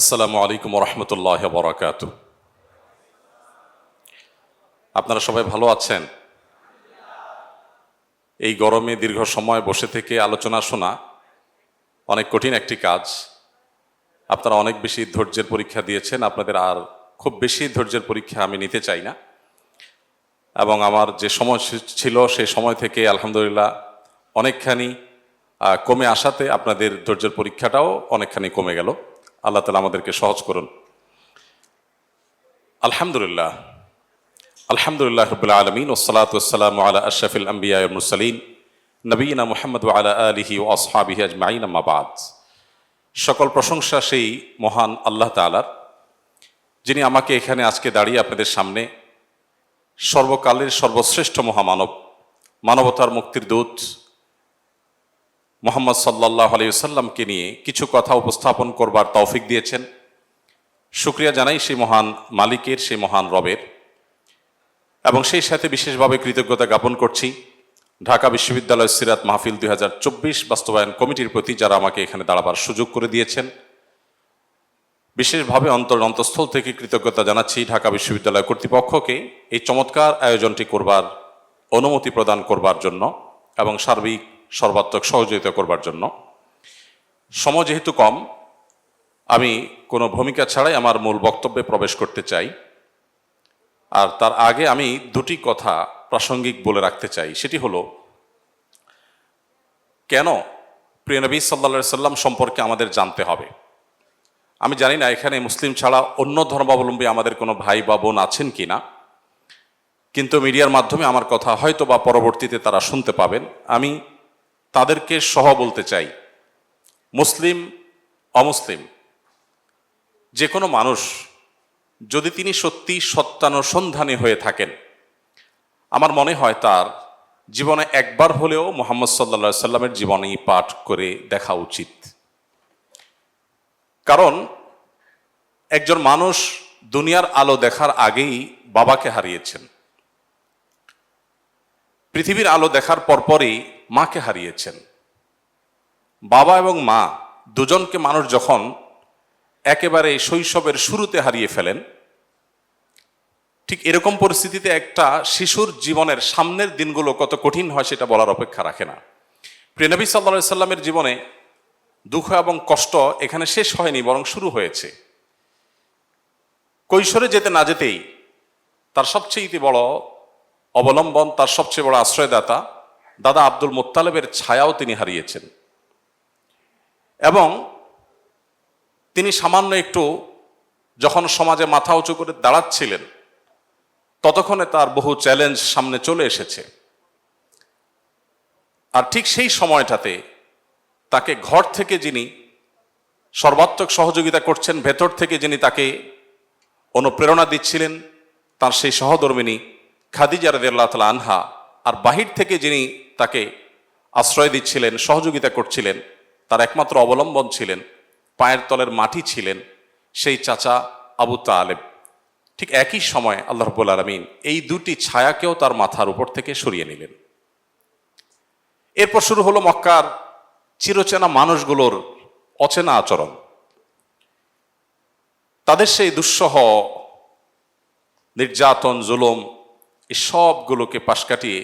আসসালামু আলাইকুম রহমতুল্লাহ বরাকাত আপনারা সবাই ভালো আছেন? এই গরমে দীর্ঘ সময় বসে থেকে আলোচনা শোনা অনেক কঠিন একটি কাজ। আপনারা অনেক বেশি ধৈর্যের পরীক্ষা দিয়েছেন, আপনাদের আর খুব বেশি ধৈর্যের পরীক্ষা আমি নিতে চাই না। এবং আমার যে সময় ছিল সেই সময় থেকে আলহামদুলিল্লাহ অনেকখানি কমে আসাতে আপনাদের ধৈর্যের পরীক্ষাটাও অনেকখানি কমে গেল। আল্লাহ তালা আমাদেরকে সহজ করুন। আলহামদুলিল্লাহ। আলহামদুলিল্লাহ রবিল আলমিন ওসলাত ওসালাম আলা আশরাফিল আম্বিয়া নবীনা মোহাম্মদ আলা আলিহি ও আসহাবিহি আজমাইন আম্মাবাদ সকল প্রশংসা সেই মহান আল্লাহ তালার যিনি আমাকে এখানে আজকে দাঁড়িয়ে আপনাদের সামনে সর্বকালের সর্বশ্রেষ্ঠ মহামানব, মানবতার মুক্তির দূত মোহাম্মদ সাল্লাহ আলিয়াল্লামকে নিয়ে কিছু কথা উপস্থাপন করবার তৌফিক দিয়েছেন। শুক্রিয়া জানাই সেই মহান মালিকের, সেই মহান রবের। এবং সেই সাথে বিশেষভাবে কৃতজ্ঞতা জ্ঞাপন করছি ঢাকা বিশ্ববিদ্যালয় সিরাত মাহফিল দুই হাজার চব্বিশ বাস্তবায়ন কমিটির প্রতি যারা আমাকে এখানে দাঁড়াবার সুযোগ করে দিয়েছেন। বিশেষভাবে অন্তর অন্তঃস্থল থেকে কৃতজ্ঞতা জানাচ্ছি ঢাকা বিশ্ববিদ্যালয় কর্তৃপক্ষকে এই চমৎকার আয়োজনটি করবার, অনুমতি প্রদান করবার জন্য এবং সার্বিক সর্বাত্মক সহযোগিতা করবার জন্য। সময় যেহেতু কম, আমি কোনো ভূমিকা ছাড়াই আমার মূল বক্তব্যে প্রবেশ করতে চাই। আর তার আগে আমি দুটি কথা প্রাসঙ্গিক বলে রাখতে চাই। সেটি হলো, কেন প্রিয়নবী সাল্লা সাল্লাম সম্পর্কে আমাদের জানতে হবে? আমি জানি না এখানে মুসলিম ছাড়া অন্য ধর্মাবলম্বী আমাদের কোনো ভাই বা বোন আছেন কি না কিন্তু মিডিয়ার মাধ্যমে আমার কথা হয়তো বা পরবর্তীতে তারা শুনতে পাবেন। আমি তাদেরকে সহ বলতে চাই। মুসলিম, অমুসলিম যে কোনো মানুষ যদি তিনি সত্যি সত্যানুসন্ধানী হয়ে থাকেন, আমার মনে হয় তার জীবনে একবার হলেও মোহাম্মদ সাল্লা সাল্লামের জীবনী পাঠ করে দেখা উচিত। কারণ একজন মানুষ দুনিয়ার আলো দেখার আগেই বাবাকে হারিয়েছেন। পৃথিবীর আলো দেখার পরপরই মাকে হারিয়েছেন। বাবা এবং মা দুজনকে মানুষ যখন একেবারে শৈশবের শুরুতে হারিয়ে ফেলেন, ঠিক এরকম পরিস্থিতিতে একটা শিশুর জীবনের সামনের দিনগুলো কত কঠিন হয় সেটা বলার অপেক্ষা রাখে না। প্রিয়নবী সাল্লা সাল্লামের জীবনে দুঃখ এবং কষ্ট এখানে শেষ হয়নি, বরং শুরু হয়েছে। কৈশোরে যেতে না যেতেই তার সবচেয়ে বড় অবলম্বন, তার সবচেয়ে বড় আশ্রয়দাতা দাদা আব্দুল মোত্তালেবের ছায়াও তিনি হারিয়েছেন। এবং তিনি সামান্য একটু যখন সমাজে মাথা উঁচু করে দাঁড়াচ্ছিলেন, ততক্ষণে তার বহু চ্যালেঞ্জ সামনে চলে এসেছে। আর ঠিক সেই সময়টাতে তাকে ঘর থেকে যিনি সর্বাত্মক সহযোগিতা করছেন, ভেতর থেকে যিনি তাকে অনুপ্রেরণা দিচ্ছিলেন, তার সেই সহধর্মিনী খাদিজা রাদিয়াল্লাহু তাআলা আনহা আর বাহির থেকে যিনি তাকে আশ্রয় দিচ্ছিলেন, সহযোগিতা করছিলেন, তার একমাত্র অবলম্বন ছিলেন, পায়ের তলের মাটি ছিলেন, সেই চাচা আবু তালেব। ঠিক একই সময় আল্লাহ রব্বুল আলমিন এই দুটি ছায়াকেও তার মাথার উপর থেকে সরিয়ে নিলেন। এরপর শুরু হলো মক্কার চিরচেনা মানুষগুলোর অচেনা আচরণ। তাদের সেই দুঃসহ, নির্যাতন, জুলুম এই সবগুলোকে পাশ কাটিয়ে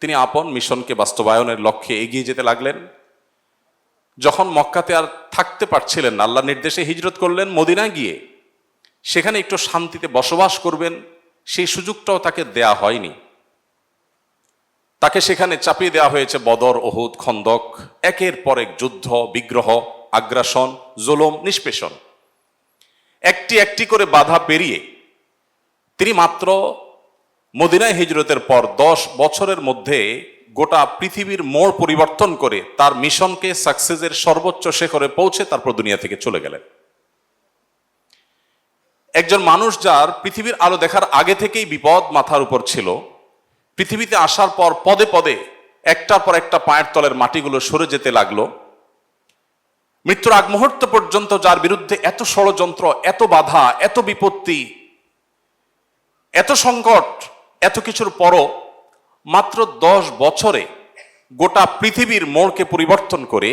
তিনি আপন মিশনকে বাস্তবায়নের লক্ষ্যে এগিয়ে যেতে লাগলেন। যখন মক্কাতে আর থাকতে পারছিলেন না আল্লাহ নির্দেশে হিজরত করলেন, মদিনায় গিয়ে। সেখানে একটু শান্তিতে বসবাস করবেন, সেই সুযোগটাও তাকে দেয়া হয়নি। তাকে সেখানে চাপিয়ে দেওয়া হয়েছে বদর, ওহুদ, খন্দক, একের পর এক যুদ্ধ, বিগ্রহ, আগ্রাসন, জুলুম, নিষ্পেষণ। একটি একটি করে বাধা পেরিয়ে তিনি মাত্র মদিনায় হিজরতের পর দশ বছরের মধ্যে গোটা পৃথিবীর মোড় পরিবর্তন করে তার মিশনকে সাকসেসের সর্বোচ্চ শেখরে পৌঁছে তারপর দুনিয়া থেকে চলে গেলেন। একজন মানুষ যার পৃথিবীর আলো দেখার আগে থেকেই বিপদ মাথার উপর ছিল, পৃথিবীতে আসার পর পদে পদে একটার পর একটা পায়ের তলের মাটিগুলো সরে যেতে লাগল। মৃত্যুর আগ মুহূর্ত পর্যন্ত যার বিরুদ্ধে এত ষড়যন্ত্র, এত বাধা, এত বিপত্তি, এত সংকট এত কিছুর পরও মাত্র দশ বছরে গোটা পৃথিবীর মোড়কে পরিবর্তন করে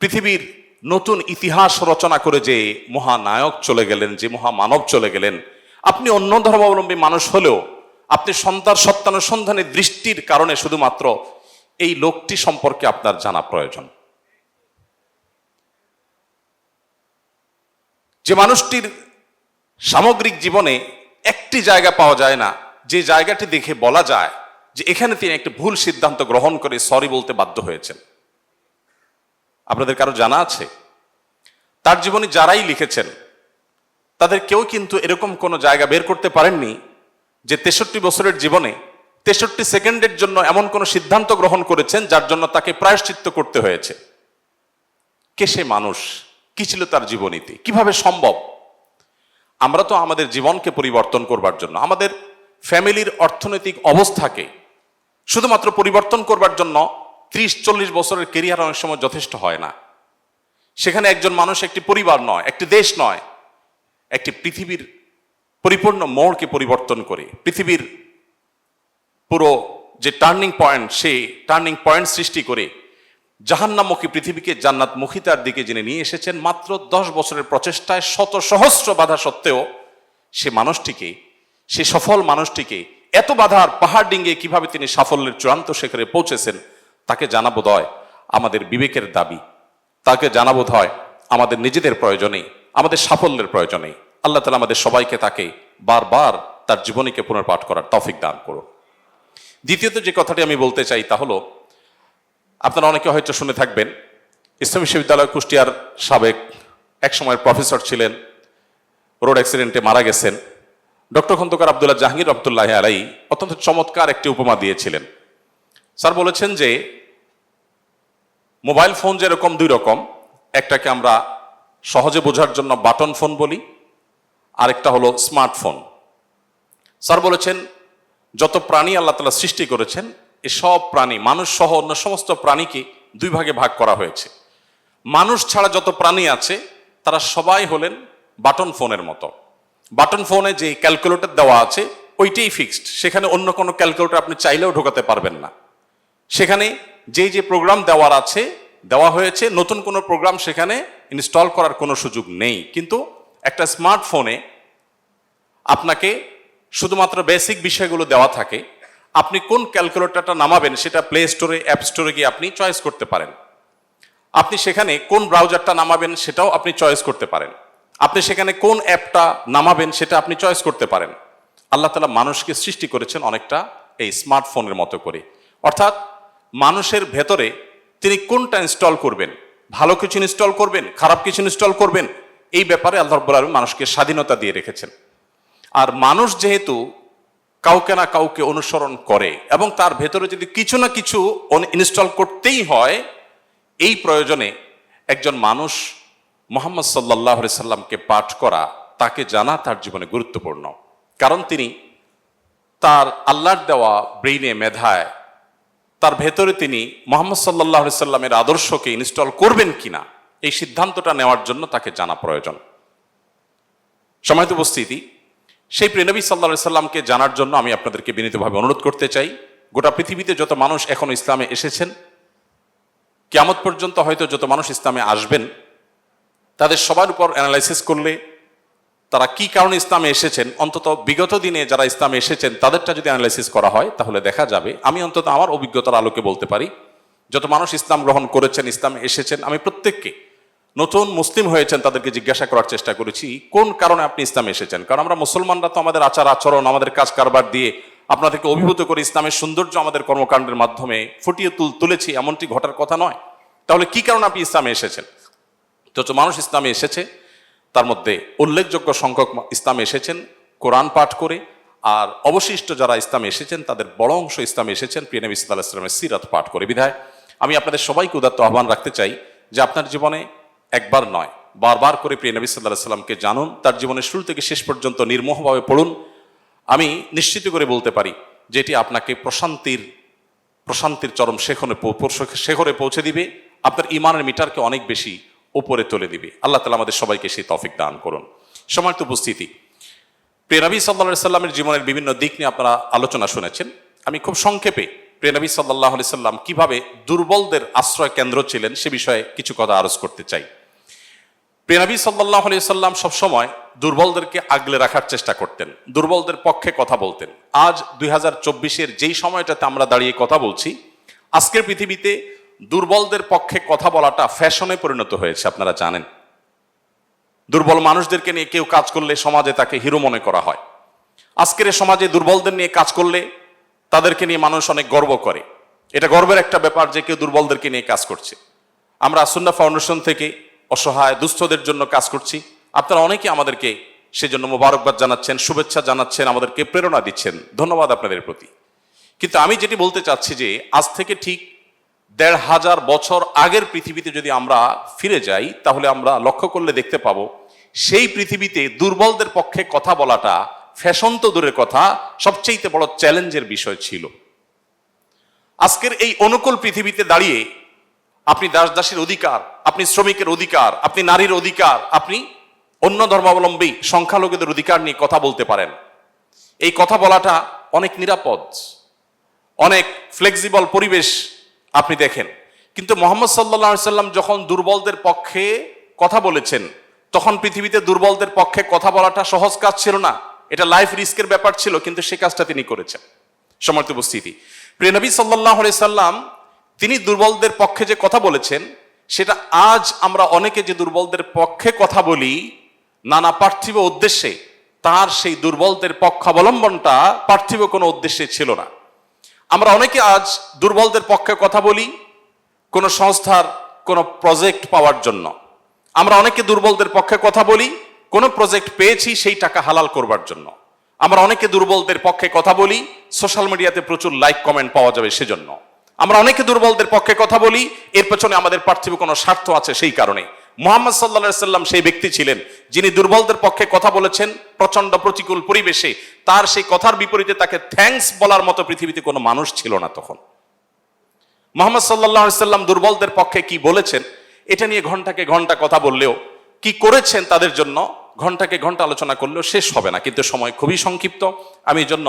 পৃথিবীর নতুন ইতিহাস রচনা করে যে মহানায়ক চলে গেলেন, যে মহামানব চলে গেলেন, আপনি অন্য ধর্মাবলম্বী মানুষ হলেও আপনি সন্তান সত্যানুসন্ধানের দৃষ্টির কারণে শুধুমাত্র এই লোকটি সম্পর্কে আপনার জানা প্রয়োজন। যে মানুষটির সামগ্রিক জীবনে একটি জায়গা পাওয়া যায় না যে জায়গাটি দেখে বলা যায় যে এখানে তিনি একটি ভুল সিদ্ধান্ত গ্রহণ করে সরি বলতে বাধ্য হয়েছেন। আপনাদের কারও জানা আছে? তার জীবনে যারাই লিখেছেন, তাদের কেউ কিন্তু এরকম কোনো জায়গা বের করতে পারেননি যে তেষট্টি বছরের জীবনে তেষট্টি সেকেন্ডের জন্য এমন কোনো সিদ্ধান্ত গ্রহণ করেছেন যার জন্য তাকে প্রায়শ্চিত্ত করতে হয়েছে। কে সে মানুষ? কি ছিল তার জীবনীতে? কীভাবে সম্ভব? আমরা তো আমাদের জীবনকে পরিবর্তন করবার জন্য, আমাদের ফ্যামিলির অর্থনৈতিক অবস্থাকে শুধুমাত্র পরিবর্তন করবার জন্য ত্রিশ, চল্লিশ বছরের কেরিয়ার অনেক সময় যথেষ্ট হয় না। সেখানে একজন মানুষ একটি পরিবার নয়, একটি দেশ নয়, একটি পৃথিবীর পরিপূর্ণ মোড়কে পরিবর্তন করে। পৃথিবীর পুরো যে টার্নিং পয়েন্ট সেই টার্নিং পয়েন্ট সৃষ্টি করে জাহান্নামুখী পৃথিবীকে জান্নাত জান্নাতমুখিতার দিকে যিনি নিয়ে এসেছেন, মাত্র দশ বছরের প্রচেষ্টায় শত সহস্র বাধা সত্ত্বেও সে মানুষটিকে সে সফল মানুষটিকে এত বাধার পাহাড় ডিঙ্গে কীভাবে তিনি সাফল্যের চূড়ান্ত শেখরে পৌঁছেছেন, তাকে জানাবোধ হয় আমাদের বিবেকের দাবি। তাকে জানাবোধ হয় আমাদের নিজেদের প্রয়োজনে, আমাদের সাফল্যের প্রয়োজনেই আল্লাহ তালা আমাদের সবাইকে তাকে বারবার তার জীবনীকে পুনর্পাঠ করার তফিক দান করুন। দ্বিতীয়ত যে কথাটি আমি বলতে চাই তা হলো, আপনারা অনেকে হয়তো শুনে থাকবেন, ইসলাম বিশ্ববিদ্যালয় কুষ্টিয়ার সাবেক এক সময়ের প্রফেসর ছিলেন, রোড অ্যাক্সিডেন্টে মারা গেছেন। ডক্টর খন্দকার আবদুল্লাহ জাহাঙ্গীর রহমতুল্লাহ আলাই অত্যন্ত চমৎকার একটি উপমা দিয়েছিলেন। স্যার বলেছেন যে, মোবাইল ফোন যেরকম দুই রকম, একটাকে আমরা সহজে বোঝার জন্য বাটন ফোন বলি, আরেকটা হলো স্মার্টফোন। স্যার বলেছেন, যত প্রাণী আল্লাহ তালা সৃষ্টি করেছেন এসব প্রাণী, মানুষ সহ অন্য সমস্ত প্রাণীকে দুই ভাগে ভাগ করা হয়েছে। মানুষ ছাড়া যত প্রাণী আছে, তারা সবাই হলেন বাটন ফোনের মতো। বাটন ফোনে যে ক্যালকুলেটর দেওয়া আছে, ওইটাই ফিক্সড সেখানে অন্য কোনো ক্যালকুলেটর আপনি চাইলেও ঢোকাতে পারবেন না। সেখানে যে যে প্রোগ্রাম দেওয়ার আছে, দেওয়া হয়েছে, নতুন কোনো প্রোগ্রাম সেখানে ইনস্টল করার কোনো সুযোগ নেই। কিন্তু একটা স্মার্টফোনে আপনাকে শুধুমাত্র বেসিক বিষয়গুলো দেওয়া থাকে। আপনি কোন ক্যালকুলেটরটা নামাবেন সেটা প্লে স্টোরে অ্যাপ স্টোরে গিয়ে আপনি চয়েস করতে পারেন। আপনি সেখানে কোন ব্রাউজারটা নামাবেন সেটাও আপনি চয়েস করতে পারেন। আপনি সেখানে কোন অ্যাপটা নামাবেন সেটা আপনি চয়েস করতে পারেন। আল্লাহ তালা মানুষকে সৃষ্টি করেছেন অনেকটা এই স্মার্টফোনের মতো করে। অর্থাৎ মানুষের ভেতরে তিনি কোনটা ইনস্টল করবেন? ভালো কিছু ইনস্টল করবেন? খারাপ কিছু ইনস্টল করবেন? এই ব্যাপারে আল্লাহ রব্বুল আলমী মানুষকে স্বাধীনতা দিয়ে রেখেছেন। আর মানুষ যেহেতু কাউকে না কাউকে অনুসরণ করে এবং তার ভেতরে যদি কিছু না কিছু ইনস্টল করতেই হয়, এই প্রয়োজনে একজন মানুষ মোহাম্মদ সাল্লাহ সাল্লামকে পাঠ করা তাকে জানা তার জীবনে গুরুত্বপূর্ণ। কারণ তিনি তার আল্লাহর দেওয়া ব্রেইনে মেধায়, তার ভেতরে তিনি মোহাম্মদ সাল্লাহ সাল্লামের আদর্শকে ইনস্টল করবেন কিনা, এই সিদ্ধান্তটা নেওয়ার জন্য তাকে জানা প্রয়োজন। সময়ত উপস্থিতি, সেই প্রেনবী সাল্লা সাল্লামকে জানার জন্য আমি আপনাদেরকে বিনীতভাবে অনুরোধ করতে চাই। গোটা পৃথিবীতে যত মানুষ এখন ইসলামে এসেছেন কেমত পর্যন্ত হয়তো যত মানুষ ইসলামে আসবেন তাদের সবার উপর অ্যানালাইসিস করলে তারা কি কারণে ইসলামে এসেছেন? অন্তত বিগত দিনে যারা ইসলামে এসেছেন, তাদেরটা যদি অ্যানালাইসিস করা হয়, তাহলে দেখা যাবে। আমি অন্তত আমার অভিজ্ঞতার আলোকে বলতে পারি, যত মানুষ ইসলাম গ্রহণ করেছেন, ইসলামে এসেছেন, আমি প্রত্যেককে নতুন মুসলিম হয়েছেন তাদেরকে জিজ্ঞাসা করার চেষ্টা করেছি, কোন কারণে আপনি ইসলামে এসেছেন? কারণ আমরা মুসলমানরা তো আমাদের আচার আচরণ, আমাদের কাজ কারবার দিয়ে আপনাদেরকে অভিভূত করে ইসলামের সৌন্দর্য আমাদের কর্মকাণ্ডের মাধ্যমে ফুটিয়ে তুল, তুলেছি, এমনটি ঘটার কথা নয়। তাহলে কি কারণে আপনি ইসলামে এসেছেন? যত মানুষ ইসলামে এসেছে, তার মধ্যে উল্লেখযোগ্য সংখ্যক ইসলামে এসেছেন, কোরআন পাঠ করে, আর অবশিষ্ট যারা ইসলামে এসেছেন, তাদের বড় অংশ ইসলামে এসেছেন প্রিয়নবী ইসলাম ইসলামের সিরাত পাঠ করে। বিধায়, আমি আপনাদের সবাইকে উদাত্ত আহ্বান রাখতে চাই যে আপনার জীবনে একবার নয়, বারবার করে প্রিয় নবী সাল্লাহ সাল্লামকে জানুন, তার জীবনের শুরু থেকে শেষ পর্যন্ত নির্মোহভাবে পড়ুন। আমি নিশ্চিত করে বলতে পারি যেটি আপনাকে প্রশান্তির প্রশান্তির চরম শেখরে শেখরে পৌঁছে দিবে। আপনার ইমানের মিটারকে অনেক বেশি উপরে তুলে দিবে। আল্লাহ তালা আমাদের সবাইকে সেই তফিক দান করুন। সময়ত উপস্থিতি, প্রিয়নবী সাল্লা সাল্লামের জীবনের বিভিন্ন দিক নিয়ে আপনারা আলোচনা শুনেছেন। আমি খুব সংক্ষেপে প্রিয়নবী সাল্লাহ আলি সাল্লাম কীভাবে দুর্বলদের আশ্রয় কেন্দ্র ছিলেন সে বিষয়ে কিছু কথা আরজ করতে চাই। প্রিয়নবী সাল্লাহ আলি সাল্লাম সবসময় দুর্বলদেরকে আগলে রাখার চেষ্টা করতেন, দুর্বলদের পক্ষে কথা বলতেন। আজ দুই হাজার চব্বিশের যেই সময়টাতে আমরা দাঁড়িয়ে কথা বলছি, আজকের পৃথিবীতে দুর্বলদের পক্ষে কথা বলাটা ফ্যাশনে পরিণত হয়েছে, আপনারা জানেন। দুর্বল মানুষদেরকে নিয়ে কেউ কাজ করলে সমাজে তাকে হিরো মনে করা হয়। আজকের সমাজে দুর্বলদের নিয়ে কাজ করলে তাদেরকে নিয়ে মানুষ অনেক গর্ব করে। এটা গর্বের একটা ব্যাপার যে কেউ দুর্বলদেরকে নিয়ে কাজ করছে। আমরা আসুন্না ফাউন্ডেশন থেকে অসহায় দুস্থদের জন্য কাজ করছি। আপনারা অনেকে আমাদেরকে সেজন্য মোবারকবাদ জানাচ্ছেন, শুভেচ্ছা জানাচ্ছেন, আমাদেরকে প্রেরণা দিচ্ছেন। ধন্যবাদ আপনাদের প্রতি। কিন্তু আমি যেটি বলতে চাচ্ছি যে, আজ থেকে ঠিক দেড় হাজার বছর আগের পৃথিবীতে যদি আমরা ফিরে যাই, তাহলে আমরা লক্ষ্য করলে দেখতে পাবো, সেই পৃথিবীতে দুর্বলদের পক্ষে কথা বলাটা ফ্যাশন তো দূরের কথা, সবচেয়ে বড় চ্যালেঞ্জের বিষয় ছিল। আজকের এই অনুকূল পৃথিবীতে দাঁড়িয়ে আপনি দাস দাসীর অধিকার, আপনি শ্রমিকের অধিকার, আপনি নারীর অধিকার, আপনি অন্য ধর্মাবলম্বী সংখ্যালঘুদের অধিকার নিয়ে কথা বলতে পারেন। এই কথা বলাটা অনেক নিরাপদ, অনেক ফ্লেক্সিবল পরিবেশ আপনি দেখেন। কিন্তু মোহাম্মদ সাল্লা সাল্লাম যখন দুর্বলদের পক্ষে কথা বলেছেন, তখন পৃথিবীতে দুর্বলদের পক্ষে কথা বলাটা সহজ কাজ ছিল না। এটা লাইফ রিস্কের ব্যাপার ছিল, কিন্তু সে কাজটা তিনি করেছেন। সমর্থ উপস্থিতি। প্রিয় নবী সাল্লাহ সাল্লাম, তিনি দুর্বলদের পক্ষে যে কথা বলেছেন, সেটা আজ আমরা অনেকে যে দুর্বলদের পক্ষে কথা বলি, নানা পার্থিব উদ্দেশ্যে, তার সেই দুর্বলদের পক্ষাবলম্বনটা পার্থিব কোনো উদ্দেশ্যে ছিল না। আমরা অনেকে আজ দুর্বলদের পক্ষে কথা বলি কোনো সংস্থার কোনো প্রজেক্ট পাওয়ার জন্য। আমরা অনেকে দুর্বলদের পক্ষে কথা বলি, কোনো প্রজেক্ট পেয়েছি সেই টাকা হালাল করবার জন্য। আমরা অনেকে দুর্বলদের পক্ষে কথা বলি, সোশ্যাল মিডিয়াতে প্রচুর লাইক, কমেন্ট পাওয়া যাবে সেজন্য। আমরা অনেকে দুর্বলদের পক্ষে কথা বলি, এর পেছনে আমাদের পার্থিব কোনো স্বার্থ আছে সেই কারণে। মোহাম্মদ সাল্লা সাল্লাম সেই ব্যক্তি ছিলেন যিনি দুর্বলদের পক্ষে কথা বলেছেন প্রচণ্ড প্রতিকূল পরিবেশে। তার সেই কথার বিপরীতে তাকে থ্যাঙ্কস বলার মতো পৃথিবীতে কোনো মানুষ ছিল না তখন। মোহাম্মদ সাল্লাহ সাল্লাম দুর্বলদের পক্ষে কি বলেছেন, এটা নিয়ে ঘন্টাকে ঘণ্টা কথা বললেও কি করেছেন তাদের জন্য, ঘন্টাকে ঘণ্টা আলোচনা করলেও শেষ হবে না। কিন্তু সময় খুবই সংক্ষিপ্ত। আমি এই জন্য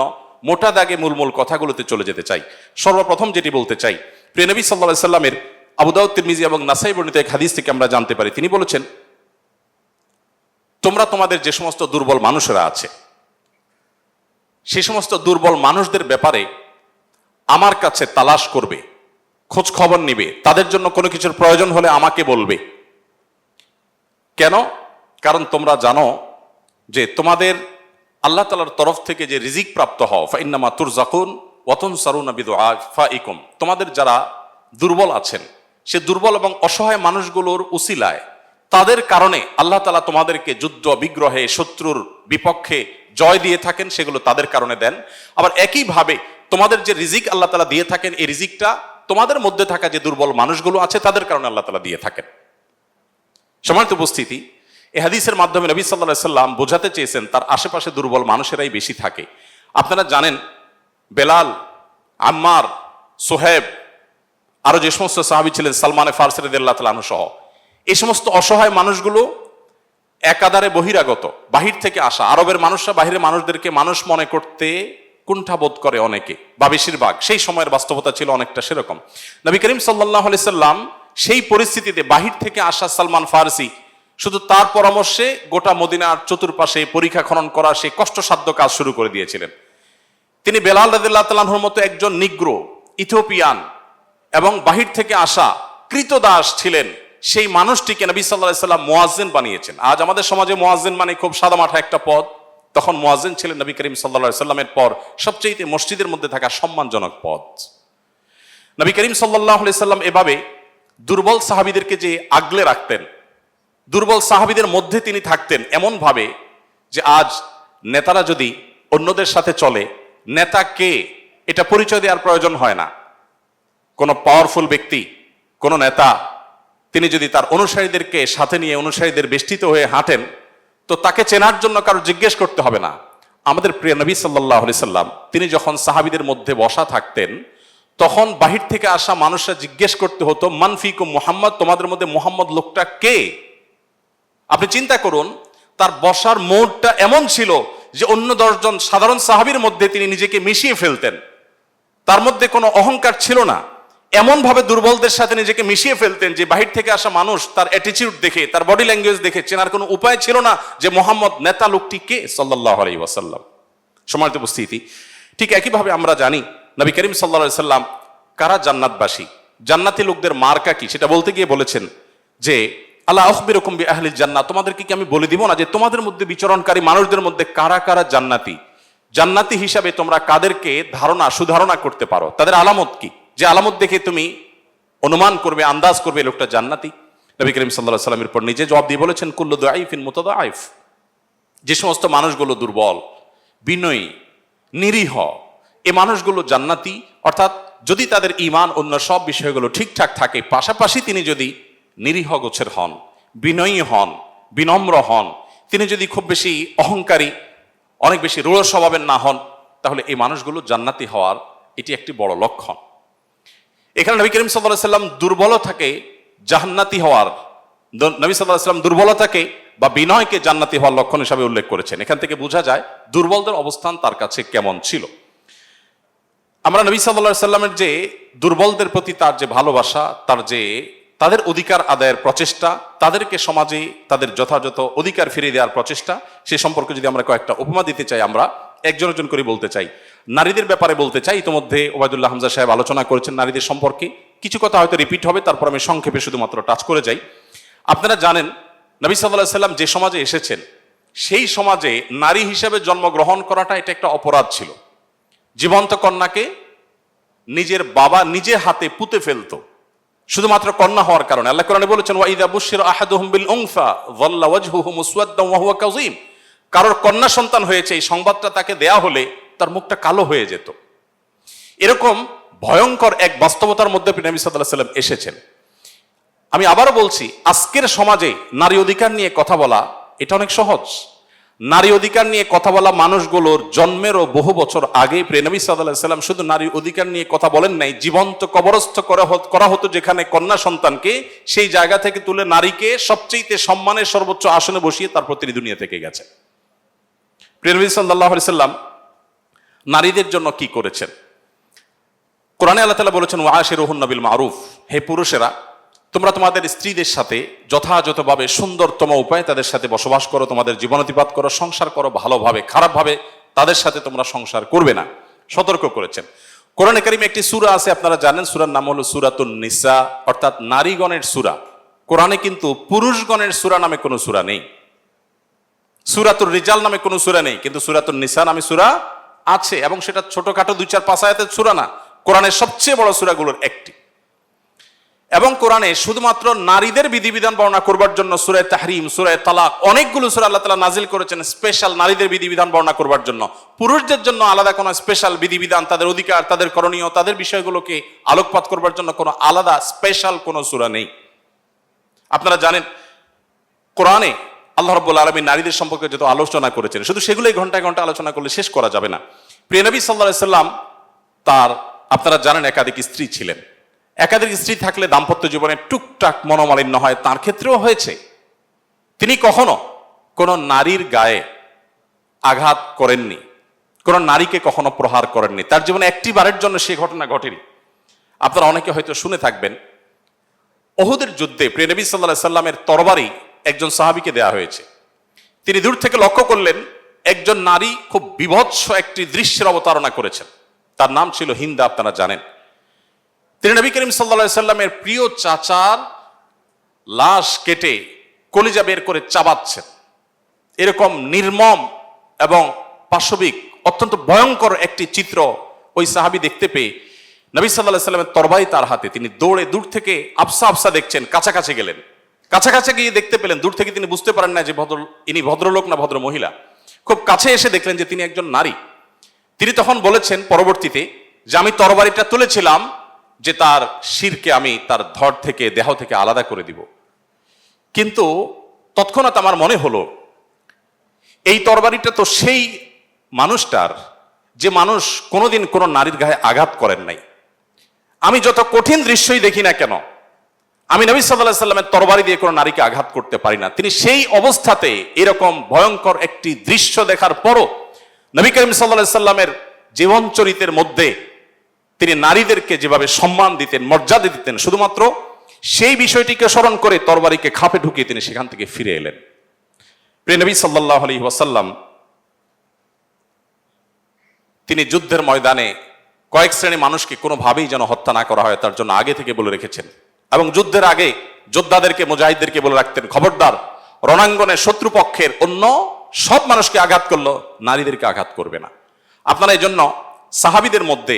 মোটা দাগে মূল মূল কথাগুলোতে চলে যেতে চাই। সর্বপ্রথম যেটি বলতে চাই প্রিয়নবী সাল্লাহ সাল্লামের আবুদাউদ তিরমিজি এবং নাসাই বর্ণিত এক হাদিস থেকে আমরা জানতে পারি। তিনি বলেছেন, তোমরা তোমাদের যে সমস্ত দুর্বল মানুষেরা আছে, সে সমস্ত দুর্বল মানুষদের ব্যাপারে আমার কাছে তালাশ করবে, খোঁজ খবর নিবে। তাদের জন্য কোনো কিছুর প্রয়োজন হলে আমাকে বলবে। কেন? কারণ তোমরা জানো যে তোমাদের আল্লাহ তালার তরফ থেকে যে রিজিক প্রাপ্ত হও, ফাইন্নামা তুর জাকুন ওতন সারুন ইকুম তোমাদের যারা দুর্বল আছেন সে দুর্বল এবং অসহায় মানুষগুলোর উসিলায়। তাদের কারণে আল্লাহ তালা তোমাদেরকে যুদ্ধ, বিগ্রহে, শত্রুর বিপক্ষে জয় দিয়ে থাকেন, সেগুলো তাদের কারণে দেন। আবার একইভাবে তোমাদের যে রিজিক আল্লাহ তালা দিয়ে থাকেন, এই রিজিকটা তোমাদের মধ্যে থাকা যে দুর্বল মানুষগুলো আছে, তাদের কারণে আল্লাহ তালা দিয়ে থাকেন। সমানিত উপস্থিতি, এ হাদিসের মাধ্যমে নবী সাল্লাহ সাল্লাম বোঝাতে চেয়েছেন, তার আশেপাশে দুর্বল মানুষেরাই বেশি থাকে। আপনারা জানেন, বেলাল, আম্মার, সোহেব আরও যে সমস্ত সাহাবি ছিলেন, সালমানে ফারসেরদুল্লাহ তালানু সহ, এই সমস্ত অসহায় মানুষগুলো একাধারে বহিরাগত, বাহির থেকে আসা। আরবের মানুষরা বাহিরের মানুষদেরকে মানুষ মনে করতে কুণ্ঠাবোধ করে অনেকে, বা বেশিরভাগ। সেই সময়ের বাস্তবতা ছিল অনেকটা সেরকম। নবী করিম সাল্লাহ সাল্লাম সেই পরিস্থিতিতে বাহির থেকে আসা সালমান ফারসি, শুধু তার পরামর্শে গোটা মদিনার চতুর্পাশে পরীক্ষা খনন করা সেই কষ্টসাধ্য কাজ শুরু করে দিয়েছিলেন। তিনি বেলাল রাদিল্লাহ তালাহুর মতো একজন নিগ্র, ইথিওপিয়ান এবং বাহির থেকে আসা কৃতদাস ছিলেন, সেই মানুষটিকে নবী সাল্লাহ সাল্লাম মোয়াজ্জেন বানিয়েছেন। আজ আমাদের সমাজে মোয়াজ্জেন মানে খুব সাদামাঠা একটা পদ। তখন মোয়াজ্জেন ছিলেন নবী করিম সাল্লা সাল্লামের পর সবচেয়ে মসজিদের মধ্যে থাকা সম্মানজনক পদ। নবী করিম সাল্লাহ সাল্লাম এভাবে দুর্বল সাহাবিদেরকে যে আগলে রাখতেন, দুর্বল সাহাবিদের মধ্যে তিনি থাকতেন এমন ভাবে যে আজ নেতারা যদি অন্যদের সাথে চলে নেতা কে এটা পরিচয় দেওয়ার প্রয়োজন হয় না। কোনো পাওয়ারফুল ব্যক্তি, কোনো নেতা, তিনি যদি তার অনুসারীদেরকে সাথে নিয়ে অনুসারীদের বেষ্টিত হয়ে হাঁটেন, তো তাকে চেনার জন্য কারও জিজ্ঞেস করতে হবে না। আমাদের প্রিয় নবী সাল্লাহ সাল্লাম, তিনি যখন সাহাবিদের মধ্যে বসা থাকতেন, তখন বাহির থেকে আসা মানুষরা জিজ্ঞেস করতে হতো মানফিকুম মোহাম্মদ? তোমাদের মধ্যে মোহাম্মদ লোকটা কে? আপনি চিন্তা করুন, তার বসার মোড়টা এমন ছিল যে অন্য দশজন সাধারণ সাহাবির মধ্যে তিনি নিজেকে মিশিয়ে ফেলতেন। তার মধ্যে কোনো অহংকার ছিল না। এমনভাবে দুর্বলদের সাথে নিজেকে মিশিয়ে ফেলতেন যে বাহির থেকে আসা মানুষ তার অ্যাটিচিউড দেখে, তার বডি ল্যাঙ্গুয়েজ দেখে চেনার কোনো উপায় ছিল না যে মোহাম্মদ নেতা লোকটি কে? সাল্লাহ আলাই ওয়াসাল্লাম। সমাজ উপস্থিতি, ঠিক একইভাবে আমরা জানি, নবী করিম সাল্লা সাল্লাম কারা জান্নাতবাসী? জান্নাতি লোকদের মার্কা কি? সেটা বলতে গিয়ে বলেছেন যে, আল্লাহ আখবিরকম বি আহলিল জান্নাত তোমাদেরকে কি আমি বলে দিব না যে তোমাদের মধ্যে বিচরণকারী মানুষদের মধ্যে কারা কারা জান্নাতি? জান্নাতি হিসাবে তোমরা কাদেরকে ধারণা, সুধারণা করতে পারো? তাদের আলামত কি? যে আলামত দেখে তুমি অনুমান করবে, আন্দাজ করবে লোকটা জান্নাতি। নবী করিম সাল্লাহ সাল্লামের পর নিজে জবাব দিয়ে বলেছেন, কুল্লু আইফিন মুতদ আইফ যে সমস্ত মানুষগুলো দুর্বল, বিনয়ী, নিরীহ, এ মানুষগুলো জান্নাতি, অর্থাৎ যদি তাদের ইমান অন্য সব বিষয়গুলো ঠিকঠাক থাকে, পাশাপাশি তিনি যদি নিরীহ গোছের হন, বিনয়ী হন, বিনম্র হন, তিনি যদি খুব বেশি অহংকারী, অনেক বেশি রূঢ় স্বভাবের না হন, তাহলে এই মানুষগুলো জান্নাতি হওয়ার এটি একটি বড় লক্ষণ। এখানে নবী করিম সাল্লাহ সাল্লাম দুর্বলতাকে জান্নাতি হওয়ার নবী সাল্লাহ সাল্লাম দুর্বলতাকে বা বিনয়কে জান্নাতি হওয়ার লক্ষণ হিসাবে উল্লেখ করেছেন। এখান থেকে বোঝা যায় দুর্বলদের অবস্থান তার কাছে কেমন ছিল। আমরা নবী সাল্লাহ সাল্লামের যে দুর্বলদের প্রতি তার যে ভালোবাসা, তার যে, তাদের অধিকার আদায়ের প্রচেষ্টা, তাদেরকে সমাজে তাদের যথাযথ অধিকার ফিরিয়ে দেওয়ার প্রচেষ্টা, সে সম্পর্কে যদি আমরা কয়েকটা উপমা দিতে চাই, আমরা একজন একজন করে বলতে চাই। নারীদের ব্যাপারে বলতে চাই, ইতিমধ্যে ওবায়দুল্লাহ হামজা সাহেব আলোচনা করেছেন নারীদের সম্পর্কে। কিছু কথা হয়তো রিপিট হবে, তারপর আমি সংক্ষেপে শুধুমাত্র টাচ করে যাই। আপনারা জানেন, নবী সাল্লাহ সাল্লাম যে সমাজে এসেছেন, সেই সমাজে নারী হিসেবে জন্মগ্রহণ করাটা এটা একটা অপরাধ ছিল। জীবন্ত কন্যাকে নিজের বাবা নিজে হাতে পুঁতে ফেলতো। শুধুমাত্র কন্যা হওয়ার কারণে। আল্লাহ কোরআনে বলেছেন, ওয়াইদা বুশির আহাদুহুম বিল উনসা যাল্লা ওয়াজহুহু মুসওয়াদ্দান ওয়া হুয়া কাযীম। কারোর কন্যা সন্তান হয়েছে, এই সংবাদটা তাকে দেয়া হলে তার মুখটা কালো হয়ে যেত। এরকম ভয়ঙ্কর এক বাস্তবতার মধ্যে নবী আলাইহি সাল্লাম এসেছেন। আমি আবারও বলছি, আজকের সমাজে নারী অধিকার নিয়ে কথা বলা, এটা অনেক সহজ। নারী অধিকার নিয়ে কথা বলা মানুষগুলোর জন্মেরও বহু বছর আগে প্রেনবী সাল্লাহ সাল্লাম শুধু নারী অধিকার নিয়ে কথা বলেন নাই, জীবন্ত কবরস্থ করা হত- যেখানে কন্যা সন্তানকে সেই জায়গা থেকে তুলে নারীকে সবচেয়ে সম্মানের সর্বোচ্চ আসনে বসিয়ে তারপর তিনি দুনিয়া থেকে গেছে। প্রেনবী সাল্লাহ সাল্লাম নারীদের জন্য কি করেছেন? কোরআনে আল্লাহ তালা বলেছেন ওয়াশে রহুন নবিল মারুফ। হে পুরুষেরা, তোমরা তোমাদের স্ত্রীদের সাথে যথাযথভাবে সুন্দরতম উপায়ে তাদের সাথে বসবাস করো, তোমাদের জীবনাতিপাত করো, সংসার করো ভালোভাবে, খারাপভাবে তাদের সাথে তোমরা সংসার করবে না। সতর্ক করেছেন। কোরআনে কারিমে একটি সূরা আছে, আপনারা জানেন, সুরার নাম হলো সূরাতুন নিসা, অর্থাৎ নারীগণের সূরা। কোরআনে কিন্তু পুরুষগণের সুরা নামে কোনো সুরা নেই। সুরাতুর রিজাল নামে কোনো সুরা নেই, কিন্তু সুরাতুর নিসা নামে সুরা আছে এবং সেটা ছোটখাটো দুই চার পাঁচ আয়াতের সুরা না, কোরআনের সবচেয়ে বড় সুরাগুলোর একটি। এবং কোরআনে শুধুমাত্র নারীদের বিধিবিধান বর্ণনা করবার জন্য সুরায় তাহরিম, সুরায় তালাক অনেকগুলো সুরা আল্লাহ তালা নাজিল করেছেন স্পেশাল নারীদের বিধিবিধান বর্ণনা করবার জন্য। পুরুষদের জন্য আলাদা কোনো স্পেশাল বিধিবিধান, তাদের অধিকার, তাদের করণীয়, তাদের বিষয়গুলোকে আলোকপাত করবার জন্য কোনো আলাদা স্পেশাল কোনো সুরা নেই। আপনারা জানেন, কোরআনে আল্লাহ রব্বুল আলমী নারীদের সম্পর্কে যত আলোচনা করেছেন, শুধু সেগুলোই ঘন্টায় ঘণ্টা আলোচনা করলে শেষ করা যাবে না। প্রিয়নবী সাল্লাহ সাল্লাম তার, আপনারা জানেন একাধিক স্ত্রী ছিলেন। একাধিক স্ত্রী থাকলে দাম্পত্য জীবনে টুকটাক মনোমালিন্য হয়, তার ক্ষেত্রেও হয়েছে। তিনি কখনো কোনো নারীর গায়ে আঘাত করেননি, কোনো নারীকে কখনো প্রহার করেননি। তার জীবনে একটি বারের জন্য সে ঘটনা ঘটেনি। আপনারা অনেকে হয়তো শুনে থাকবেন অহুদের যুদ্ধে প্রেনবী সাল্লাহ সাল্লামের তরবারি একজন সাহাবিকে দেয়া হয়েছে। তিনি দূর থেকে লক্ষ্য করলেন, একজন নারী খুব বিভৎস একটি দৃশ্যের অবতারণা করেছেন। তার নাম ছিল হিন্দা, আপনারা জানেন। তিনি নবী করিম সাল্লা সাল্লামের প্রিয় চাচার লাশ কেটে কলিজা বের করে চাবাচ্ছেন। এরকম নির্মম এবং পাশবিক, অত্যন্ত ভয়ঙ্কর একটি চিত্র ওই সাহাবি দেখতে পেয়ে নবী সাল্লাহ সাল্লামের তরবাই তার হাতে। তিনি দৌড়ে দূর থেকে আফসা আফসা দেখছেন, কাছাকাছি গেলেন। কাছাকাছি গিয়ে দেখতে পেলেন, দূর থেকে তিনি বুঝতে পারেন না যে ভদ্র, ইনি ভদ্রলোক না ভদ্র মহিলা। খুব কাছে এসে দেখলেন যে তিনি একজন নারী। তিনি তখন বলেছেন পরবর্তীতে যে, আমি তরবারিটা তুলেছিলাম যে তার শিরকে আমি তার ধর থেকে, দেহ থেকে আলাদা করে দিব। কিন্তু তৎক্ষণাৎ আমার মনে হলো, এই তরবারিটা তো সেই মানুষটার, যে মানুষ কোনোদিন কোনো নারীর গায়ে আঘাত করেন নাই। আমি যত কঠিন দৃশ্যই দেখি না কেন আমি নবী সাল্লাহ সাল্লামের তরবারি দিয়ে কোনো নারীকে আঘাত করতে পারি না। তিনি সেই অবস্থাতে এরকম ভয়ঙ্কর একটি দৃশ্য দেখার পরও নবী করিম সাল্লাহ সাল্লামের জীবন চরিতের মধ্যে তিনি নারীদেরকে যেভাবে সম্মান দিতেন, মর্যাদা দিতেন, শুধুমাত্র সেই বিষয়টিকে স্মরণ করে তরবারিকে খাপে ঢুকিয়ে তিনি সেখান থেকে ফিরে এলেন। প্রিয় নবী সাল্লাহ আলী ওয়াসাল্লাম, তিনি যুদ্ধের ময়দানে কয়েক শ্রেণি মানুষকে কোনোভাবেই যেন হত্যা না করা হয়, তার জন্য আগে থেকে বলে রেখেছেন। এবং যুদ্ধের আগে যোদ্ধাদেরকে, মুজাহিদদেরকে বলে রাখতেন, খবরদার, রণাঙ্গনে শত্রুপক্ষের অন্য সব মানুষকে আঘাত করল নারীদেরকে আঘাত করবে না। আপনারা এই জন্য সাহাবিদের মধ্যে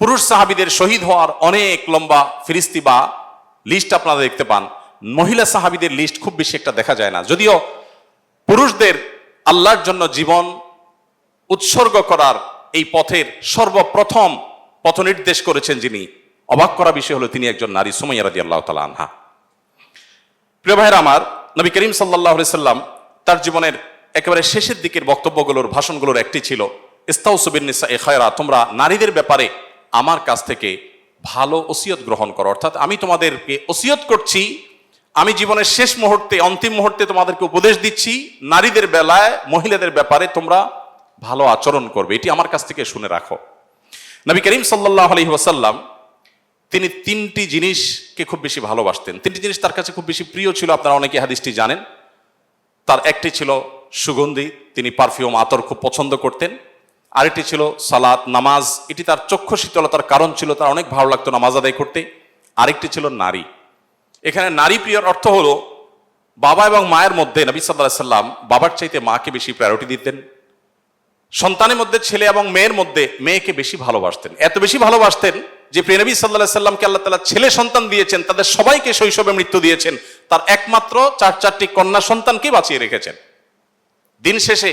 পুরুষ সাহাবিদের শহীদ হওয়ার অনেক লম্বা ফিরিস্তি বা লিস্ট আপনারা দেখতে পান। মহিলা সাহাবিদের লিস্ট খুব বেশি একটা দেখা যায় না। যদিও পুরুষদের আল্লাহর জন্য জীবন উৎসর্গ করার এই পথের সর্বপ্রথম পথ নির্দেশ করেছেন যিনি অবাক করা বিষয় হলো তিনি একজন নারী সুমাইয়া রাদি আল্লাহ আনহা। প্রিয় ভাইয়ের আমার, নবী করিম সাল্লাহ সাল্লাম তার জীবনের একেবারে শেষের দিকের বক্তব্যগুলোর ভাষণগুলোর একটি ছিল ইস্তাউসুবিনিসা এ তোমরা নারীদের ব্যাপারে আমার কাছ থেকে ভালো ওসিয়ত গ্রহণ করো। অর্থাৎ আমি তোমাদেরকে ওসিয়ত করছি, আমি জীবনের শেষ মুহূর্তে, অন্তিম মুহূর্তে তোমাদেরকে উপদেশ দিচ্ছি, নারীদের বেলায়, মহিলাদের ব্যাপারে তোমরা ভালো আচরণ করবে। এটি আমার কাছ থেকে শুনে রাখো। নবী করিম সাল্লাহ আলহি ওয়াসাল্লাম তিনি তিনটি জিনিসকে খুব বেশি ভালোবাসতেন। তিনটি জিনিস তার কাছে খুব বেশি প্রিয় ছিল, আপনারা অনেকে হাদিসটি জানেন। তার একটি ছিল সুগন্ধি, তিনি পারফিউম আতর খুব পছন্দ করতেন। আরেকটি ছিল সালাত, নামাজ, এটি তার চক্ষু শীতলতার কারণ ছিল, তার অনেক ভালো লাগতো নামাজ আদায় করতে। আরেকটি ছিল নারী। এখানে নারী প্রিয়র অর্থ হলো, বাবা এবং মায়ের মধ্যে নবী সাল্লাহ সাল্লাম বাবার চাইতে মাকে বেশি প্রায়োরিটি দিতেন। সন্তানের মধ্যে, ছেলে এবং মেয়ের মধ্যে মেয়েকে বেশি ভালোবাসতেন। এত বেশি ভালোবাসতেন যে প্রেনবী সাল্লাহ সাল্লামকে আল্লাহ তালা ছেলে সন্তান দিয়েছেন, তাদের সবাইকে শৈশবে মৃত্যু দিয়েছেন, তার একমাত্র চার চারটি কন্যা সন্তানকে বাঁচিয়ে রেখেছেন। দিন শেষে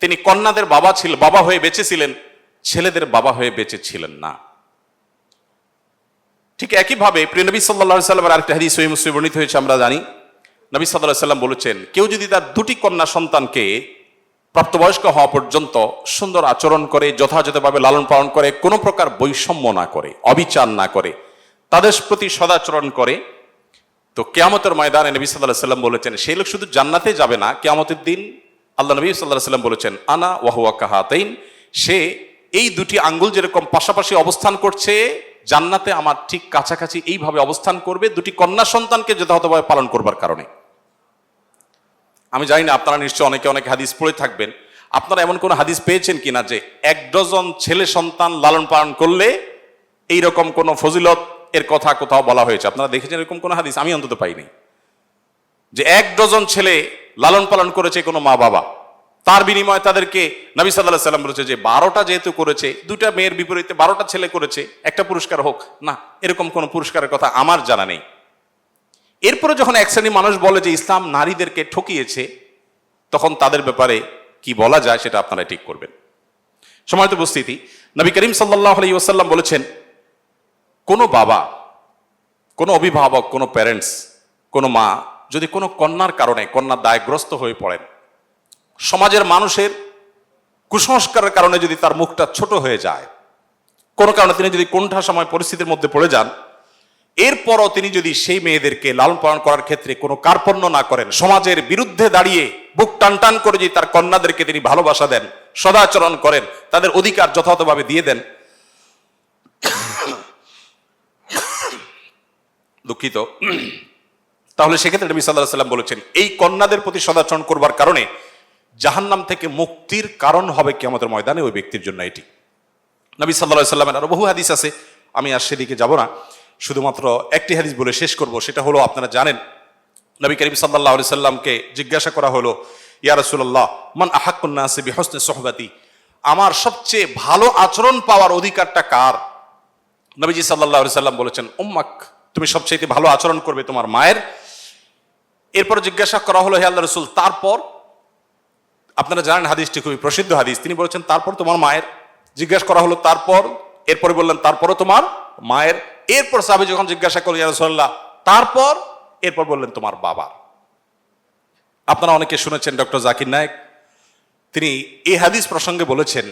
তিনি কন্যাদের বাবা ছিল, বাবা হয়ে বেঁচেছিলেন ছেলেদের বাবা হয়ে বেঁচে ছিলেন না। ঠিক একইভাবে প্রিয়নবী সাল্লাহ সাল্লামের আরেকটা হাদিস সহি মুসলিম বর্ণিত হয়েছে, আমরা জানি। নবী সাল্লাহ সাল্লাম বলেছেন, কেউ যদি তার দুটি কন্যা সন্তানকে প্রাপ্তবয়স্ক হওয়া পর্যন্ত সুন্দর আচরণ করে, যথাযথভাবে লালন পালন করে, কোনো প্রকার বৈষম্য না করে, অবিচার না করে, তাদের প্রতি সদাচরণ করে। তো কেয়ামতের ময়দানে নবী সাল্লাহ সাল্লাম বলেছেন, সেই লোক শুধু জান্নাতে যাবে না, কেয়ামতের দিন আল্লাহ নবী সাল্লাহ সাল্লাম বলেছেন, আনা ওয়াহুয়া কাহাতাইন সে এই দুটি আঙ্গুল যেরকম পাশাপাশি অবস্থান করছে, জান্নাতে আমার ঠিক কাছাকাছি এইভাবে অবস্থান করবে, দুটি কন্যা সন্তানকে যথাযথভাবে পালন করবার কারণে। আমি জানি না, আপনারা নিশ্চয় অনেকে অনেক হাদিস পড়ে থাকবেন। আপনারা এমন কোন হাদিস পেয়েছেন কিনা যে এক ডজন ছেলে সন্তান লালন পালন করলে এই রকম কোন ফজিলত এর কথা কোথাও বলা হয়েছে? আপনারা দেখেছেন এরকম কোন হাদিস? আমি অন্তত পাইনি। যে এক ডজন ছেলে লালন পালন করেছে কোনো মা বাবা, তার বিনিময়ে তাদেরকে নবী সাল্লাহ সাল্লাম বলেছে যে বারোটা যেহেতু করেছে দুটা মেয়ের বিপরীতে বারোটা ছেলে করেছে, একটা পুরস্কার হোক। না, এরকম কোনো পুরস্কারের কথা আমার জানা নেই। এরপরে যখন এক শ্রেণি মানুষ বলে যে ইসলাম নারীদেরকে ঠকিয়েছে, তখন তাদের ব্যাপারে কি বলা যায় সেটা আপনারা ঠিক করবেন। সময়ত উপস্থিতি, নবী করিম সাল্লাহ আলী ওসাল্লাম বলেছেন, কোনো বাবা, কোনো অভিভাবক, কোনো প্যারেন্টস কোনো মা যদি কোনো কন্যার কারণে, কন্যা দায়গ্রস্ত হয়ে পড়েন, সমাজের মানুষের কুসংস্কারের কারণে যদি তার মুখটা ছোট হয়ে যায়, কোনো কারণে তিনি যদি কোনটা সময় পরিস্থিতির মধ্যে পড়ে যান এরপরও তিনি যদি সেই মেয়েদেরকে লালন পালন করার ক্ষেত্রে কোনো কার্পণ্য না করেন, সমাজের বিরুদ্ধে দাঁড়িয়ে বুক টান টান করে যদি তার কন্যাদেরকে তিনি ভালোবাসা দেন, সদাচরণ করেন, তাদের অধিকার যথাযথভাবে দিয়ে দেন। দুঃখিত। তাহলে সেক্ষেত্রে নবী সাল্লাহ সাল্লাম বলেছেন, এই কন্যাদের প্রতি সদাচরণ করবার কারণে জাহান্নাম থেকে মুক্তির কারণ হবে কি আমাদের ময়দানে ওই ব্যক্তির জন্য এটি। নবী সাল্লাহ সাল্লামের আরও বহু হাদিস আছে, আমি আর সেদিকে যাব না। শুধুমাত্র একটি হাদিস বলে শেষ করব, সেটা হলো আপনারা জানেন, নবী করিম সাল্লাহ আলি সাল্লামকে জিজ্ঞাসা করা হলো, ইয়া রসুল্লাহ মান আহাক্কুন্না আসিবি হসনে সোহবাতি? আমার সবচেয়ে ভালো আচরণ পাওয়ার অধিকারটা কার? নবীজি সাল্লাহ আলি সাল্লাম বলেছেন, উম্মাক, তুমি সবচেয়ে ভালো আচরণ করবে তোমার মায়ের। এরপর জিজ্ঞাসা করা হলো, হে আল্লাহ রসুল, তারপর? আপনারা জানেন হাদিসটি খুবই প্রসিদ্ধ হাদিস, তিনি বলেছেন, তারপর তোমার মায়ের। জিজ্ঞাসা করা হলো, তারপর? এরপরে বললেন, তারপরও তোমার মায়ের এরপর সাহাবি যখন জিজ্ঞাসা করলেন রসল্লাহ তারপর? এরপর বললেন, তোমার বাবার। আপনারা অনেকে শুনেছেন ডক্টর জাকির নায়ক। তিনি এই হাদিস প্রসঙ্গে বলেছেন,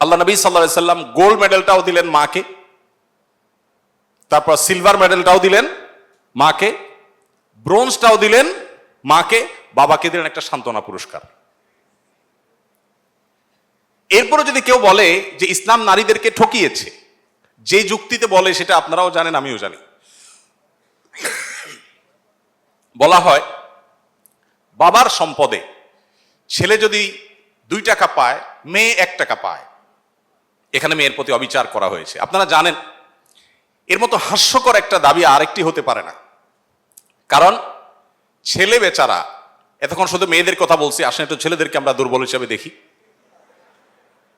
আল্লাহ নবী সাল্লা সাল্লাম গোল্ড মেডেলটাও দিলেন মাকে, তারপর সিলভার মেডেলটাও দিলেন মাকে, ব্রোঞ্জটাও দিলেন মাকে, বাবাকে দিলেন একটা সান্ত্বনা পুরস্কার। এরপরে যদি কেউ বলে যে ইসলাম নারীদেরকে ঠকিয়েছে, যে যুক্তিতে বলে সেটা আপনারাও জানেন, আমিও জানি। বলা হয়, বাবার সম্পদে ছেলে যদি দুই টাকা পায়, মেয়ে এক টাকা পায়। এখানে মেয়ের প্রতি অবিচার করা হয়েছে। আপনারা জানেন, এর মতো হাস্যকর একটা দাবি আরেকটি হতে পারে না। কারণ ছেলে বেচারা, এতক্ষণ শুধু মেয়েদের কথা বলছি আসলে একটু ছেলেদেরকে আমরা দুর্বল হিসাবে দেখি।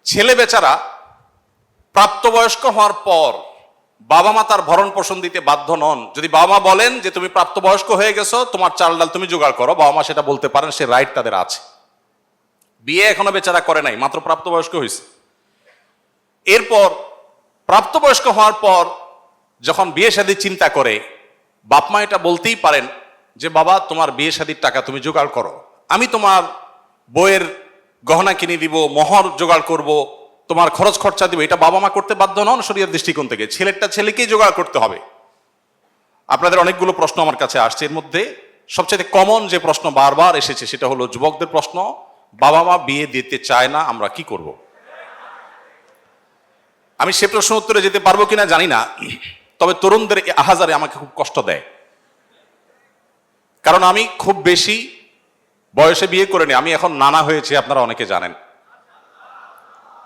ছেলে বেচারা প্রাপ্তবয়স্ক হওয়ার পর বাবা মা তার ভরণ পোষণ দিতে বাধ্য নন। যদি বাবা মা বলেন যে তুমি প্রাপ্তবয়স্ক হয়ে গেছো, তোমার চাল ডাল তুমি জোগাড় করো, বাবা মা সেটা বলতে পারেন, সে রাইট তাদের আছে। বিয়ে এখনও বেচারা করে নাই, মাত্র প্রাপ্তবয়স্ক হয়েছে এরপর প্রাপ্তবয়স্ক হওয়ার পর যখন বিয়ে শাদী চিন্তা করে, বাপ মা এটা বলতেই পারেন যে, বাবা, তোমার বিয়ে শাদীর টাকা তুমি জোগাড় করো। আমি তোমার বইয়ের গহনা কিনে দিব, মহর জোগাড় করব, তোমার খরচ খরচা দিব, এটা বাবা মা করতে বাধ্য নন শরীরের দৃষ্টিকোণ থেকে। ছেলেরটা ছেলেকেই জোগাড় করতে হবে। আপনাদের অনেকগুলো প্রশ্ন আমার কাছে আসছে। এর মধ্যে সবচেয়ে কমন যে প্রশ্ন বারবার এসেছে, সেটা হলো যুবকদের প্রশ্ন, বাবা মা বিয়ে দিতে চায় না, আমরা কি করব? আমি সে প্রশ্ন উত্তরে যেতে পারব কিনা জানি না, তবে তরুণদের আহাজারে আমাকে খুব কষ্ট দেয়। কারণ আমি খুব বেশি বয়সে বিয়ে করিনি আমি এখন নানা হয়েছি, আপনারা অনেকে জানেন।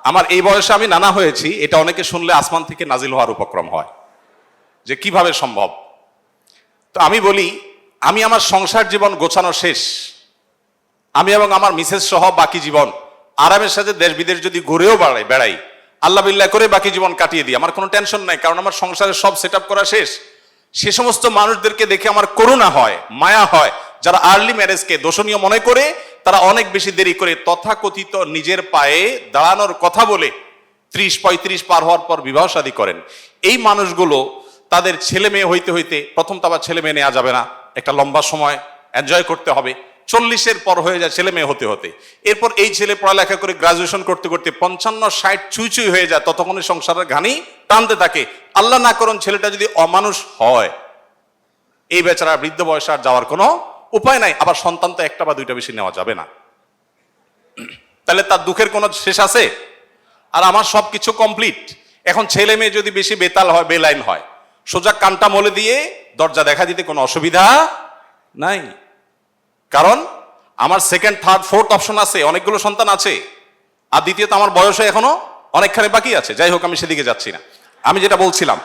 আমার এই বয়সে আমি নানা হয়েছি, এটা অনেকে শুনলে আসমান থেকে নাজিল হওয়ার উপক্রম হয়, যে কীভাবে সম্ভব। তো আমি বলি, আমি আমার সংসার জীবন গোছানো শেষ, আমি এবং আমার মিসেস সহ বাকি জীবন, আরামের সাথে দেশ বিদেশ যদি ঘুরেও বেড়াই বেড়াই, আল্লাহ বিল্লাহ করে বাকি জীবন কাটিয়ে দিই, আমার কোনো টেনশন নাই, কারণ আমার সংসারের সব সেট করা শেষ। সে সমস্ত মানুষদেরকে দেখে আমার করুণা হয়, মায়া হয়। যারা আর্লি ম্যারেজকে দোষণীয় মনে করে, তারা অনেক বেশি দেরি করে তথাকথিত নিজের পায়ে দাঁড়ানোর কথা বলে ত্রিশ, পঁয়ত্রিশ পার হওয়ার পর বিবাহ শাদী করেন। এই মানুষগুলো তাদের ছেলে মেয়ে হইতে হইতে প্রথম তো আবার ছেলে মেয়ে নেওয়া যাবে না। একটা লম্বা সময় এনজয় করতে হবে। চল্লিশের পর হয়ে যায় ছেলে মেয়ে হতে হতে। এরপর এই ছেলে পড়ালেখা করে গ্রাজুয়েশন করতে করতে পঞ্চান্ন, ষাট চুই চুই হয়ে যায়, ততক্ষণে সংসারের ঘানি টানতে থাকে। আল্লাহ না করুন ছেলেটা যদি অমানুষ হয়, এই বেচারা বৃদ্ধ বয়সে আর যাওয়ার কোনো উপায় নাই, আবার সন্তান তো একটা বা দুইটা বেশি নেওয়া যাবে না। তাহলে তার দুঃখের কোনো শেষ আছে? আর আমার সব কিছু কমপ্লিট এখন ছেলে মেয়ে যদি বেশি বেতাল হয়, বেলাইন হয়, সোজা কানটা মলে দিয়ে দরজা দেখা দিতে কোনো অসুবিধা নাই। কারণ আমার সেকেন্ড থার্ড ফোর্থ অপশন আছে, অনেকগুলো সন্তান আছে, আর দ্বিতীয়ত আমার বয়সে এখনও অনেকখানি বাকি আছে। যাই হোক, আমি সেদিকে যাচ্ছি না। আমি যেটা বলছিলাম,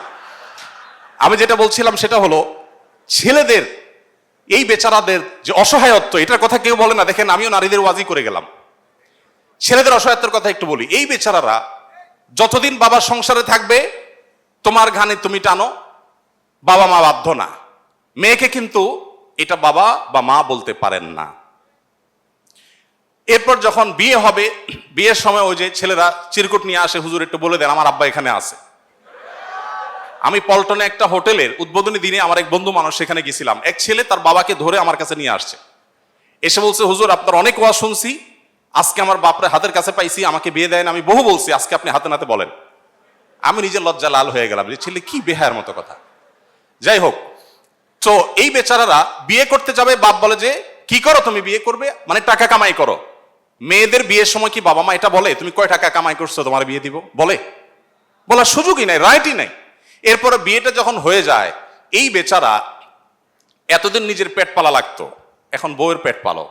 আমি যেটা বলছিলাম সেটা হলো, ছেলেদের, এই বেচারাদের যে অসহায়ত্ব, এটার কথা কেউ বলে না। দেখেন, আমিও নারীদের ওয়াজি করে গেলাম। ছেলেদের অসহায়ত্বের কথা একটু বলি। এই বেচারারা যতদিন বাবার সংসারে থাকবে, তোমার ঘানে তুমি টানো বাবা মা বাধ্য না। মেয়েকে কিন্তু এটা বাবা বা মা বলতে পারেন না। এরপর যখন বিয়ে হবে, বিয়ের সময় ওই যে ছেলেরা চিরকুট নিয়ে আসে, হুজুর, একটু বলে দেন, আমার আব্বা এখানে আছে। আমি পল্টনে একটা হোটেলের উদ্বোধনী দিনে আমার এক বন্ধু মানুষ সেখানে গেছিলাম। এক ছেলে তার বাবাকে ধরে আমার কাছে নিয়ে আসছে। এসে বলছে, হুজুর, আপনার অনেক ওয়া শুনছি। আজকে আমার বাপরে হাতের কাছে পাইছি, আমাকে বিয়ে দেয় না আমি বহু বলছি, আজকে আপনি হাতে নাতে বলেন। আমি নিজের লজ্জা লাল হয়ে গেলাম যে, ছেলে, কি বেহায়ের মতো কথা? যাই হোক তো এই বেচারারা বিয়ে করতে যাবে, বাপ বলে যে, কি করো তুমি বিয়ে করবে? মানে টাকা কামাই করো। মেয়েদের বিয়ের সময় কি বাবা মা এটা বলে, তুমি কয় টাকা কামাই করছ, তোমার বিয়ে দিব? বলে। বলার সুযোগই নাই রাইটই নাই। এরপরে বিয়েটা যখন হয়ে যায়, এই বেচারা এতদিন নিজের পেট পালা লাগতো। এখন বউয়ের পেট পালো,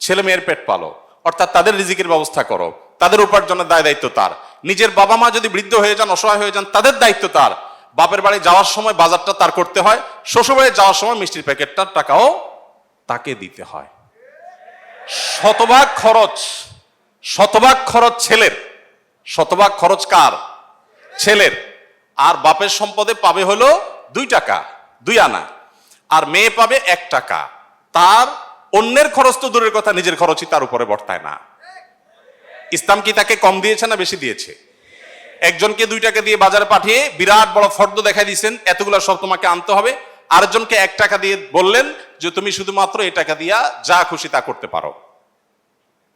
ছেলে মেয়ের পেট পালো। অর্থাৎ তাদের রিজিকের ব্যবস্থা করো, তাদের উপার্জনের দায় দায়িত্ব তার। নিজের বাবা মা যদি বৃদ্ধ হয়ে যান, অসহায় হয়ে যান, তাদের দায়িত্ব তার। বাপের বাড়ি যাওয়ার সময় বাজারটা তার করতে হয় শ্বশুর বাড়ি যাওয়ার সময় মিষ্টির প্যাকেটটার টাকাও তাকে দিতে হয়। শতভাগ খরচ শতভাগ খরচ ছেলের। শতভাগ খরচ কার? ছেলের। আর বাপের সম্পদে পাবে হলো দুই টাকা, দুই আনা। আর মেয়ে পাবে এক টাকা। তার অন্যের খরচ তো দূরের কথা, নিজের খরচই তার উপরে বর্তায় না। ইসলাম কি তাকে কম দিয়েছে না বেশি দিয়েছে? একজনকে দুই টাকা দিয়ে বাজারে পাঠিয়ে বিরাট বড় ফর্দ দেখাই দিচ্ছেন এতগুলো সব তোমাকে আনতে হবে। আরেকজনকে এক টাকা দিয়ে বললেন যে, তুমি শুধুমাত্র এই টাকা দিয়া যা খুশি তা করতে পারো।